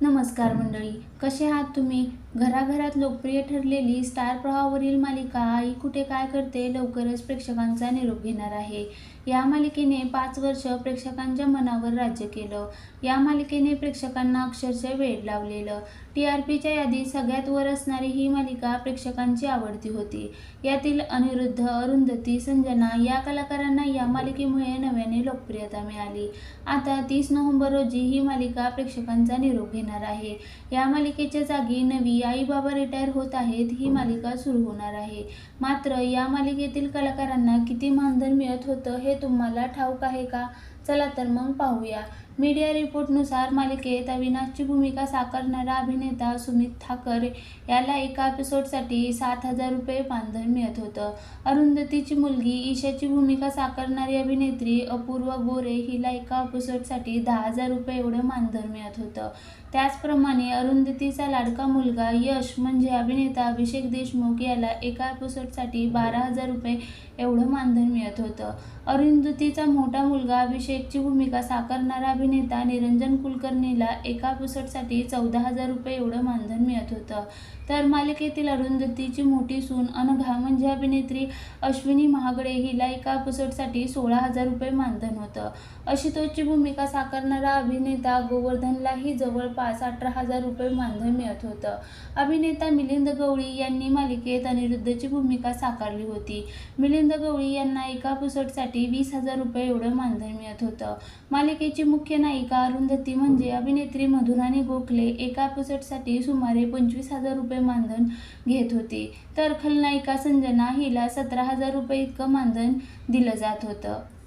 नमस्कार मंडळी कसे आहात तुम्ही? घराघरात लोकप्रिय ठरलेली स्टार प्रवाहावरील मालिका आई कुठे काय करते लवकरच प्रेक्षकांचा निरोप घेणार आहे. या मालिकेने पाच वर्ष प्रेक्षकांच्या मनावर राज्य केलं. या मालिकेने प्रेक्षकांना अक्षरशः वेळ लावलेलं. टी आर पीच्या यादीत सगळ्यात वर असणारी ही मालिका प्रेक्षकांची आवडती होती. यातील अनिरुद्ध अरुंधती संजना या कलाकारांना या मालिकेमुळे नव्याने लोकप्रियता मिळाली. आता तीस नोव्हेंबर रोजी ही मालिका प्रेक्षकांचा निरोप घेणार आहे. या मालिकेच्या जागी नवी आई बाबा रिटायर होत आहेत ही मालिका सुरू होणार आहे. मात्र या मालिकेतील कलाकारांना किती मानधन मिळत होतं हे तुम्हाला ठाऊक आहे का? चला तर मग पाहूया. मीडिया रिपोर्टनुसार मालिकेत अविनाशची भूमिका साकारणारा अभिनेता सुमित ठाकर याला एका एपिसोडसाठी सात हजार रुपये मानधन मिळत होतं. अरुंधतीची मुलगी ईशाची भूमिका साकारणारी अभिनेत्री अपूर्वा गोरे हिला एका एपिसोडसाठी दहा हजार रुपये एवढं मानधन मिळत होतं. त्याचप्रमाणे अरुंधतीचा लाडका मुलगा यश म्हणजे अभिनेता अभिषेक देशमुख याला एका एपिसोडसाठी बारा हजार रुपये एवढं मानधन मिळत होतं. अरुंधतीचा मोठा मुलगा अभिषेकची भूमिका साकारणारा अभिनेता निरंजन कुलकर्णीला एका एपिसोडसाठी चौदा हजार रुपये एवढं मानधन मिळत होतं. तर मालिकेतील अरुंधतीची मोठी सून अनघा म्हणजे अभिनेत्री अश्विनी महागडे हिला एका एपिसोडसाठी सोळा हजार रुपये मानधन होतं. आशुतोषची भूमिका साकारणारा अभिनेता गोवर्धनलाही जवळपास अठरा हजार रुपये मानधन मिळत होतं. अभिनेता मिलिंद गवळी यांनी मालिकेत अनिरुद्धची भूमिका साकारली होती. मिलिंद गवळी यांना एका एपिसोडसाठी वीस हजार रुपये एवढं मानधन मिळत होतं. मालिकेची मुख्य नायिका अरुंधती म्हणजे अभिनेत्री मधुराणी गोखले एका एपिसोडसाठी सुमारे पंचवीस हजार रुपये मानधन घेत होती. तर खलनायिका संजना हिला सतरा हजार रुपये इतकं मानधन दिलं जात होतं.